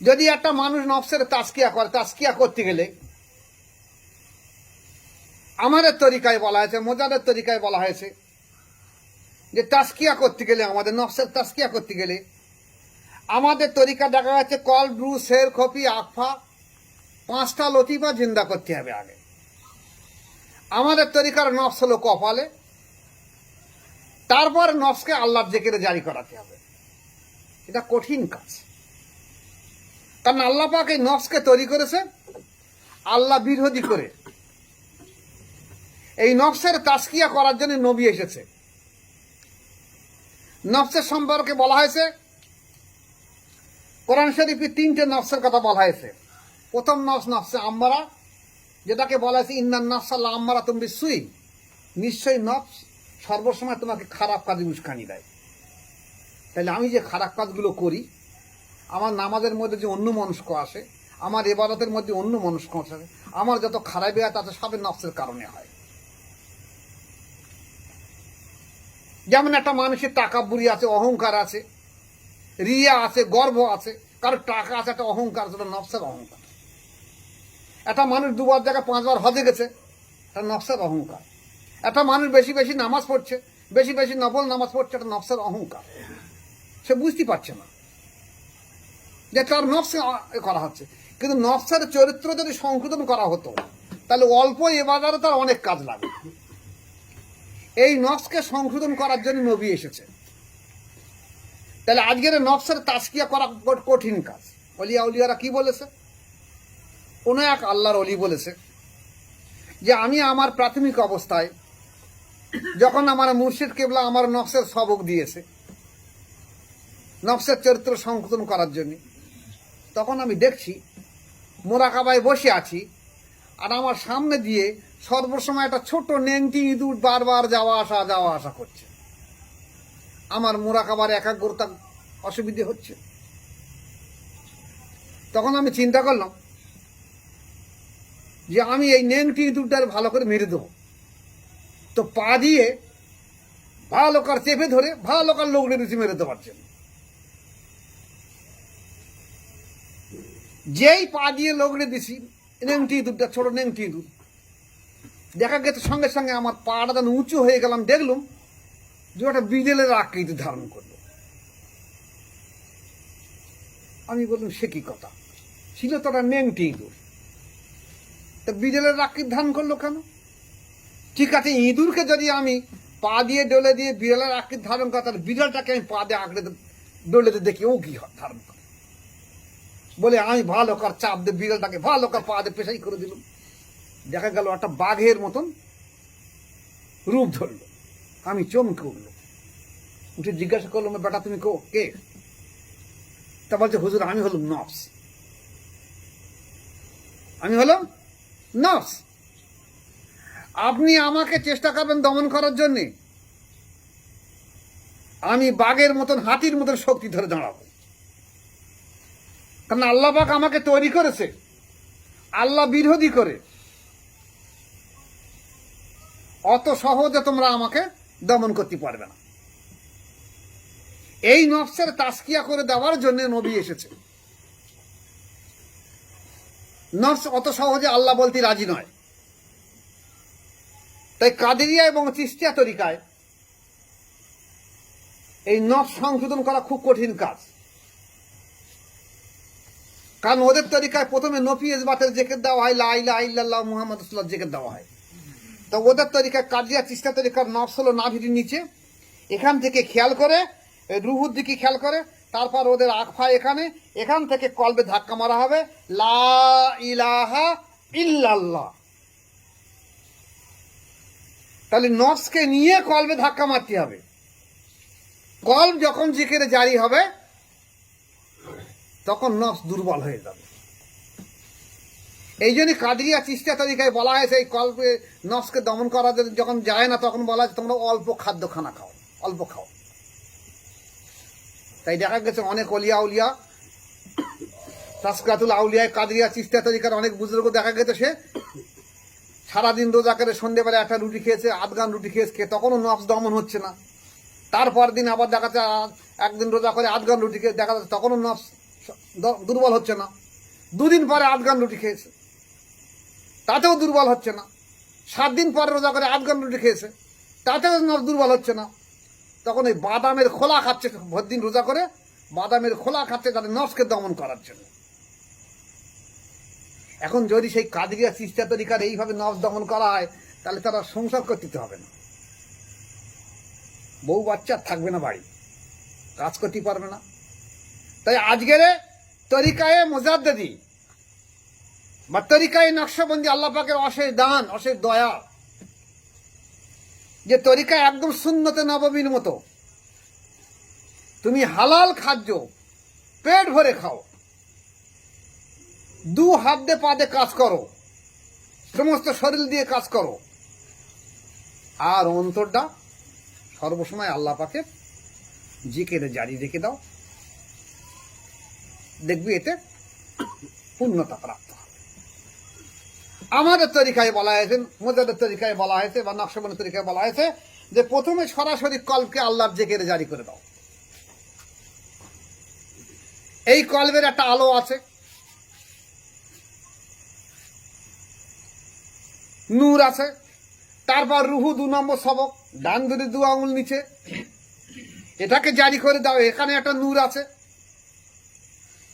যদি একটা মানুষ নফসের তাস্কিয়া করে তাস্কিয়া করতে গেলে আমাদের তরিকায় বলা হয়েছে, মোজাদের তরিকায় বলা হয়েছে যে তাস্কিয়া করতে গেলে, আমাদের নফসের তাস্কিয়া করতে গেলে আমাদের তরিকা দেখা যাচ্ছে কল ব্রু শের, খপি আকফা পাঁচটা লতিফা জিন্দা করতে হবে আগে। আমাদের তরিকার নফস হলো কপালে, তারপর নফসকে আল্লাহর জেকেরে জারি করাতে হবে। এটা কঠিন কাজ। কারণ আল্লাহ পাক এই নফসকে তৈরি করেছে, আল্লাহ বিরোধী করে। এই নফসের তাস্কিয়া করার জন্য নবী এসেছে। নফসের সম্পর্কে বলা হয়েছে, কোরআন শরীফে তিনটে নফসের কথা বলা হয়েছে। প্রথম নফস, নফসে আম্মারা, যেটাকে বলা হয়েছে, ইন্নান নফসাল্লাহ আম্মারা তুমি সুই নিশ্চয়ই নফস সর্বসময় তোমাকে খারাপ কাজে উস্কানি দেয়। তাহলে আমি যে খারাপ কাজগুলো করি আমার নামাজের মধ্যে যে অন্য মনস্ক আসে, আমার এবাদতের মধ্যে অন্য মনস্ক আসে, আমার যত খারাপ হয় তাতে সবের নফসের কারণে হয়। যেমন একটা মানুষের টাকা বুড়ি আছে, অহংকার আছে, রিয়া আছে, গর্ব আছে কারও টাকা আছে, একটা অহংকার ওটা নফসের অহংকার। একটা মানুষ দুবার জায়গায় পাঁচবার হজে গেছে এটা নফসের অহংকার। একটা মানুষ বেশি বেশি নামাজ পড়ছে, বেশি বেশি নফল নামাজ পড়ছে এটা নফসের অহংকার। সে বুঝতে পারছে না। যে তার এ করা হচ্ছে। কিন্তু নফসের চরিত্র যদি সংশোধন করা হতো, তাহলে অল্প এবারে তার অনেক কাজ লাগে। এই নফসকে সংশোধন করার জন্য নবী এসেছে। তাহলে আজকের নফসের তাস্কিয়া করা কঠিন কাজ। অলিয়া উলিয়ারা কি বলেছে? কোনো এক আল্লাহর অলি বলেছে যে, আমি আমার প্রাথমিক অবস্থায় যখন আমার মুর্শিদ কেবলা আমার নকশের সবক দিয়েছে, নফসের চরিত্র সংশোধন করার জন্য তখন আমি দেখছি মোরাকাবায় বসে আছি আর আমার সামনে দিয়ে সর্বসময় একটা ছোট নেংটি ইঁদুর বারবার যাওয়া আসা যাওয়া আসা করছে। আমার মোরাকাবার একাগ্রতা অসুবিধে হচ্ছে। তখন আমি চিন্তা করলাম যে আমি এই নেংটি ইঁদুরটার ভালো করে মেরে দেবো। তো পা দিয়ে ভালো কার চেপে ধরে ভালো কার লোক দিচ্ছি মেরে দেওয়ার জন্য। যেই পা দিয়ে লোকড়ে দিছি, নেংটি ইঁদুরটা ছোট নেংটি দুধ। দেখা গেছে সঙ্গে সঙ্গে আমার পাটা যেন উঁচু হয়ে গেলাম, দেখলুম যে ওটা বিড়েলের আকৃতি ধারণ করল। আমি বললাম, সে কি কথা? ছিল তো ওটা নেংটি ইঁদুর তা বিড়েলের আকৃতি ধারণ করল কেন? ঠিক আছে, ইঁদুরকে যদি আমি পা দিয়ে ডলে দিয়ে বিড়ালের আকৃতি ধারণ করা, তাহলে বিড়ালটাকে আমি পা দিয়ে আঁকড়ে ডলে দেখি ও কি ধারণ করে। বলে, আমি ভালো কার চাপ দিয়ে বিড়ালটাকে ভালো কার পা দিয়ে পেশাই করে দিলাম। দেখা গেল একটা বাঘের মতন রূপ ধরলো। আমি চমকে উঠল উঠে জিজ্ঞাসা করলাম বেটা, তুমি কো, কে? তা বলছে, হুজুর, আমি হলাম নফস। আমি হলাম নফস? আপনি আমাকে চেষ্টা করবেন দমন করার জন্যে। আমি বাঘের মতন, হাতির মতন শক্তি ধরে দাঁড়াবো। কারণ আল্লাহ পাক আমাকে তৈরি করেছে। আল্লাহ বিরোধী করে। অত সহজে তোমরা আমাকে দমন করতে পারবে না। এই নফসের তাস্কিয়া করে দেওয়ার জন্য নবী এসেছে। নফস অত সহজে আল্লাহ বলতে রাজি নয়। তাই কাদেরিয়া এবং চিস্তিয়া তরিকায় এই নফস সংশোধন করা খুব কঠিন কাজ। কারণ ওদের তরিকায় প্রথমে নফি ইসবাতের জেকের দেওয়া হয় লাইলা আইল্লাহ মুহাম্মদ রসুল্লাহ জেকের দেওয়া হয়। তো ওদের তরিকায় কাজিয়া চিস্তা তরিকার নফস হলো নাভির নিচে। এখান থেকে খেয়াল করে রুহুর দিকে খেয়াল করে, তারপর ওদের আকফা এখানে, এখান থেকে কলবে ধাক্কা মারা হবে, লা ইলাহা ইল্লাল্লাহ। তাহলে নফসকে নিয়ে কলবে ধাক্কা মারতে হবে। কলব যখন জিকেরে জারি হবে তখন নফস দুর্বল হয়ে যাবে। এই জন্যই কাদরিয়া চিস্তা তরিকায় বলা হয়েছে এই কল্পে নফসকে দমন করা যখন যায় না, তখন বলা হয় তোমরা অল্প খাদ্য খানা খাও, অল্প খাও। তাই দেখা গেছে অনেক অলিয়া উলিয়া তাসকাতুল আউলিয়ায় কাদরিয়া চিস্তা তরিকার অনেক বুজুর্গ দেখা গেছে, সে সারাদিন রোজা করে সন্ধ্যেবেলা একটা রুটি খেয়েছে, আধগান রুটি খেয়েছে, খেয়ে তখনও নফস দমন হচ্ছে না। তারপর দিন আবার দেখা যাচ্ছে একদিন রোজা করে আধগান রুটি খেয়ে দেখা যাচ্ছে তখনও নফস দুর্বল হচ্ছে না। দুদিন পরে আফগান রুটি খেয়েছে। তাতেও দুর্বল হচ্ছে না। সাত দিন পরে রোজা করে আফগান রুটি খেয়েছে। তাতেও দুর্বল হচ্ছে না। তখন এই বাদামের খোলা খাচ্ছে ভোর দিন রোজা করে বাদামের খোলা খাচ্ছে তাদের নফসকে দমন করার জন্য এখন যদি সেই কাদিরিয়া চিস্তা তরিকার এইভাবে নফস দমন করা হয়, তাহলে তারা সংসার করতে হবে না। বউ বাচ্চা থাকবে না বাড়ি। কাজ করতে পারবে না। তাই আজকের তরিকায় মোজাদ্দি বা তরিকায় নকশাবন্দি আল্লাহ পাকের অশেষ দান, অশেষ দয়া। যে তরিকা একদম শূন্যতে নবমীর মতো। তুমি হালাল খাদ্য পেট ভরে খাও। দু হাত দিয়ে পা কাজ করো। সমস্ত শরীর দিয়ে কাজ করো। আর অন্তরটা সর্বসময় আল্লাহ পাকে জিকেরে জারি রেখে দাও। দেখবি এতে পূর্ণতা প্রাপ্ত আমাদের তরিকায় বলা হয়েছে, মোজাদের তরিকায় বলা হয়েছে বা নকশবনের তরিকায় বলা হয়েছে যে প্রথমে সরাসরি কলকে আল্লাহর জেকেরে জারি করে দাও। এই কলবের একটা আলো আছে। নূর আছে। তারপর রুহু দু নম্বর সবক, ডান দুটি দু আঙুল নিচে। এটাকে জারি করে দাও, এখানে একটা নূর আছে।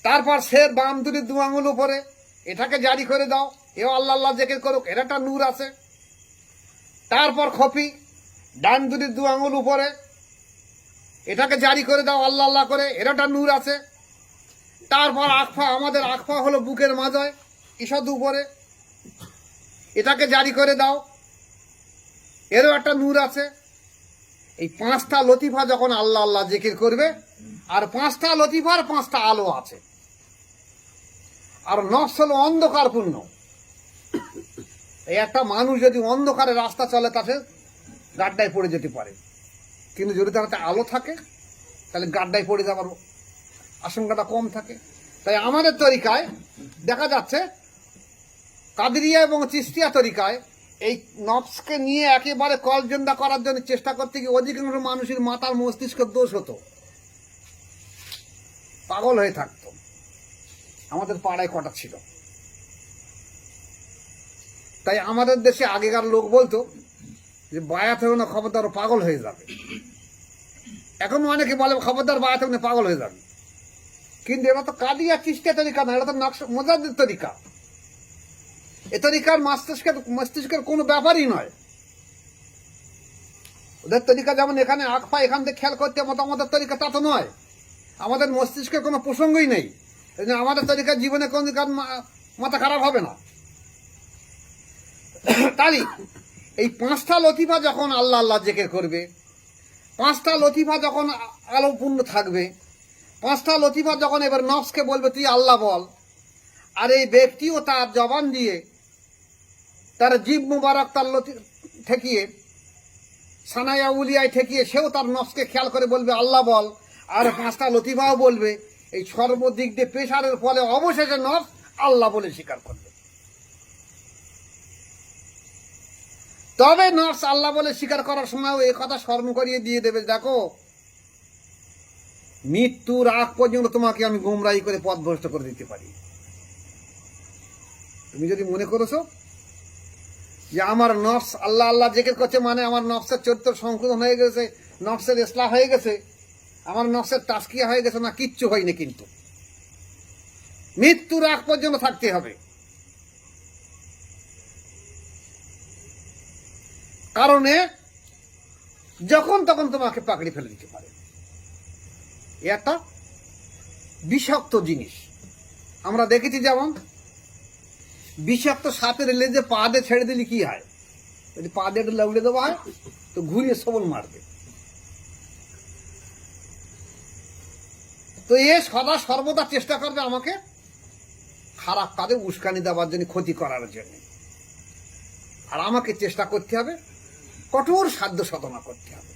তারপর সে বাম দুটি দু আঙুল উপরে, এটাকে জারি করে দাও। এও আল্লাহ আল্লাহ জেকের করুক, এর একটা নূর আছে। তারপর খপি, ডান দুটি দু আঙুল উপরে, এটাকে জারি করে দাও আল্লাহ আল্লাহ করে, এর একটা নূর আছে। তারপর আখফা আমাদের আখফা হলো বুকের মাজায় ঈষদ উপরে। এটাকে জারি করে দাও, এরও একটা নূর আছে। এই পাঁচটা লতিফা যখন আল্লাহ আল্লাহ জিকির করবে, আর পাঁচটা লতিফার পাঁচটা আলো আছে। আর নফস হলো অন্ধকারপূর্ণ। এই একটা মানুষ যদি অন্ধকারে রাস্তা চলে, তাতে গাড্ডায় পড়ে যেতে পারে। কিন্তু যদি তার একটা আলো থাকে, তাহলে গাড্ডায় পড়ে যাওয়ার আশঙ্কাটা কম থাকে। তাই আমাদের তরিকায় দেখা যাচ্ছে, কাদরিয়া এবং চিস্তিয়া তরিকায় এই নফসকে নিয়ে একেবারে কলজন্দা করার জন্য চেষ্টা করতে গিয়ে অধিকাংশ মানুষের মাথার মস্তিষ্ক দোষ হতো। পাগল হয়ে থাকতো। আমাদের পাড়ায় কটা ছিল। তাই আমাদের দেশে আগেকার লোক বলতো যে, বায়াত হবে না খবরদার পাগল হয়ে যাবে। এখন অনেকে বলে, খবরদার বায়াত হবে না পাগল হয়ে যাবে। কিন্তু এরা তো কাদিয়া চিস্তিয়া তরিকা না এটা তো নকশা মোজাদের তরিকা। এ তরিকার মস্তিষ্কের মস্তিষ্কের কোনো ব্যাপারই নয়। ওদের তরিকা যেমন এখানে আঁকফা এখান থেকে খেয়াল করতে মতো আমাদের তরিকা তা তো নয়। আমাদের মস্তিষ্কের কোনো প্রসঙ্গই নেই। আমাদের তরিকার জীবনে কোন মাথা খারাপ হবে না। তাই এই পাঁচটা লতিফা যখন আল্লাহ আল্লাহ জেকের করবে, পাঁচটা লতিফা যখন আলোপূর্ণ থাকবে, পাঁচটা লতিফা যখন এবার নফসকে বলবে, তুই আল্লাহ বল। আর এই ব্যক্তিও তার জবান দিয়ে তার জীব মুবারক তার লতি, ঠেকিয়ে সানায়া উলিয়ায় ঠেকিয়ে সেও তার নফসকে খেয়াল করে বলবে, আল্লাহ বল। আর পাঁচটা লতিফাও বলবে এই সর্বদিক দিয়ে প্রেশারের ফলে অবশেষে নফস আল্লাহ বলে স্বীকার করবে তবে নফস আল্লাহ বলে স্বীকার করার সময়ও এ কথা স্মরণ করিয়ে দিয়ে দেবে, দেখো, মৃত্যুর আগ পর্যন্ত তোমাকে আমি গুমরাহি করে পথ ভ্রষ্ট করে দিতে পারি। তুমি যদি মনে করেছ যে আমার নফস আল্লাহ আল্লাহ জেকের করছে মানে আমার নফসের চরিত্র সংশোধন হয়ে গেছে, নফসের ইসলাম হয়ে গেছে আমার নফসের তাস্কিয়া হয়ে গেছে, না কিচ্ছু হয়নি কিন্তু। মৃত্যুর আগ পর্যন্ত থাকতে হবে। কারণে যখন তখন তোমাকে পাকড়ি ফেলে দিতে পারে। এ একটা বিষাক্ত জিনিস। আমরা দেখেছি যেমন, বিষাক্ত সাপের লেজে পা দিয়ে ছেড়ে দিলে কি হয়? যদি পা দিয়ে লাগলে দেওয়া হয়, তো ঘুরিয়ে সবল মারবে। তো এ সদা সর্বদা চেষ্টা করবে আমাকে খারাপ কাজে উস্কানি দেওয়ার জন্য, ক্ষতি করার জন্য। আর আমাকে চেষ্টা করতে হবে, কঠোর সাধ্য সাধনা করতে হবে।